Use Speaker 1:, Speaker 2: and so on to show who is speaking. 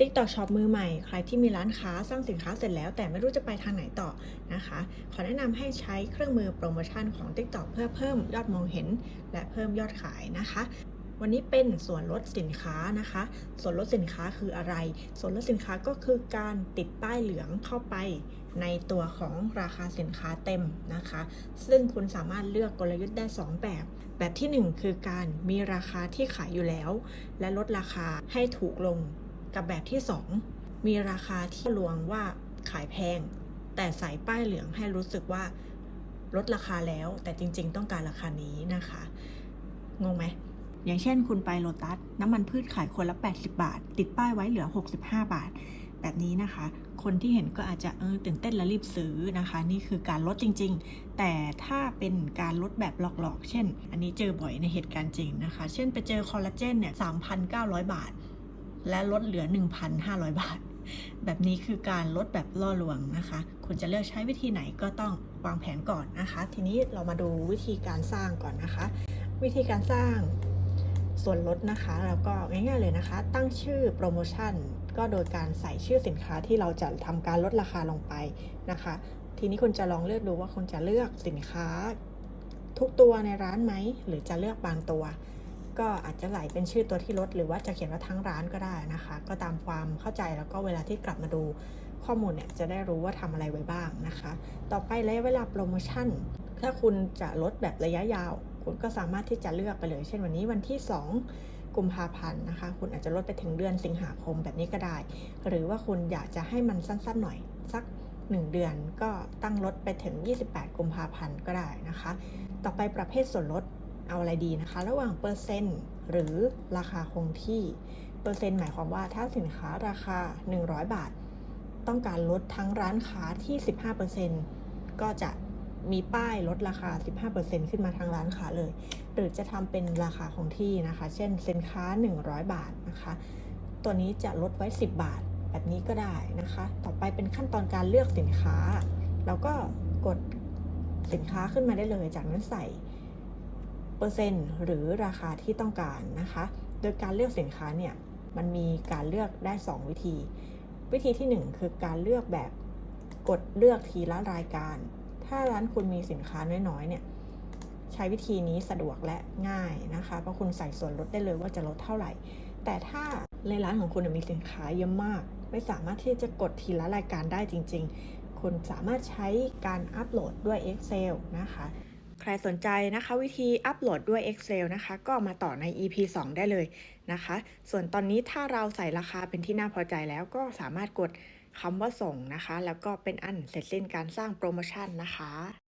Speaker 1: TikTok Shop มือใหม่ ใครที่มีร้านค้าสร้างสินค้าเสร็จแล้ว แต่ไม่รู้จะไปทางไหนต่อนะคะ ขอแนะนำให้ใช้เครื่องมือโปรโมชั่นของ TikTok เพื่อเพิ่มยอดมองเห็น และเพิ่มยอดขายนะคะวันนี้เป็นส่วนลดสินค้านะคะ ส่วนลดสินค้าคืออะไร ส่วนลดสินค้าก็คือการติดป้ายเหลืองเข้าไปในตัวของราคาสินค้าเต็มนะคะ ซึ่งคุณสามารถเลือกกลยุทธ์ได้ 2 แบบ แบบทีหนึ่1 คือการมีราคาที่ขายอยู่แล้ว และลดราคาให้ถูกลง กับแบบที่ 2 มีราคาที่ลวงว่าขายแพง แต่ใส่ป้ายเหลืองให้รู้สึกว่าลดราคาแล้ว แต่จริง ๆ ต้องการราคานี้นะคะ งงไหมอย่างเช่นคุณไปโลตัสน้ำมันพืชขายคนละ 80 บาท ติดป้ายไว้เหลือ 65 บาท แบบนี้นะคะ คนที่เห็นก็อาจจะเออตื่นเต้นและรีบซื้อนะคะ นี่คือการลดจริง ๆ แต่ถ้าเป็นการลดแบบหลอกๆ เช่น อันนี้เจอบ่อยในเหตุการณ์จริงนะคะ เช่นไปเจอคอลลาเจนเนี่ย 3,900 บาท และลดเหลือ 1,500 บาท แบบนี้คือการลดแบบล่อลวงนะคะ คุณจะเลือกใช้วิธีไหนก็ต้องวางแผนก่อนนะคะ ทีนี้เรามาดูวิธีการสร้างก่อนนะคะ วิธีการสร้างส่วนลดนะคะแล้วก็ง่ายๆเลยนะคะ ตั้งชื่อโปรโมชั่นก็โดยการใส่ชื่อสินค้าที่เราจะทำการลดราคาลงไปนะคะ ทีนี้คุณจะลองเลือกดูว่าคุณจะเลือกสินค้าทุกตัวในร้านไหม หรือจะเลือกบางตัว ก็อาจจะไหลเป็นชื่อตัวที่ลด หรือว่าจะเขียนว่าทั้งร้านก็ได้นะคะ ก็ตามความเข้าใจแล้วก็เวลาที่กลับมาดูข้อมูลเนี่ยจะได้รู้ว่าทำอะไรไว้บ้างนะคะ ต่อไประยะเวลาโปรโมชั่น ถ้าคุณจะลดแบบระยะยาว คุณก็สามารถที่จะเลือกไปเลย เช่นวันนี้วันที่ 2 กุมภาพันธ์นะคะ คุณอาจจะลดไปถึงเดือนสิงหาคมแบบนี้ก็ได้ หรือว่าคุณอยากจะให้มันสั้นๆหน่อยสัก 1 เดือนก็ตั้งลดไปถึง 28 กุมภาพันธ์ก็ได้นะคะ ต่อไปประเภทส่วนลด เอาอะไรดีนะคะ ระหว่างเปอร์เซ็นต์หรือราคาคงที่ เปอร์เซ็นต์หมายความว่าถ้าสินค้าราคา 100 บาท ต้องการลดทั้งร้านค้าที่ 15%ก็จะมีป้ายลดราคา 15%ขึ้นมาทางร้านค้าเลย หรือจะทำเป็นราคาคงที่นะคะ เช่นสินค้า 100 บาทนะคะ ตัวนี้จะลดไว้ 10 บาท แบบนี้ก็ได้นะคะ ต่อไปเป็นขั้นตอนการเลือกสินค้าเราก็กดสินค้าขึ้นมาได้เลย จากนั้นใส่ เปอร์เซ็นต์หรือราคาที่ต้องการนะคะ โดยการเลือกสินค้าเนี่ยมันมีการเลือกได้ 2 วิธี วิธีที่ 1 คือการเลือกแบบกดเลือกทีละรายการ ถ้าร้านคุณมีสินค้าน้อยๆเนี่ยใช้วิธีนี้สะดวกและง่ายนะคะ เพราะคุณใส่ส่วนลดได้เลยว่าจะลดเท่าไหร่ แต่ถ้าในร้านของคุณมีสินค้าเยอะมาก ไม่สามารถที่จะกดทีละรายการได้จริง ๆ คุณสามารถใช้การอัปโหลดด้วย Excel นะคะ รสนใจนะคะ วิธีอัปโหลดด้วย Excel นะคะ ก็มาต่อใน EP 2 ได้เลยนะคะ ส่วนตอนนี้ถ้าเราใส่ราคาเป็นที่น่าพอใจแล้วก็สามารถกดคำว่าส่งนะคะ แล้วก็เป็นอันเสร็จสิ้นการสร้างโปรโมชั่นนะคะ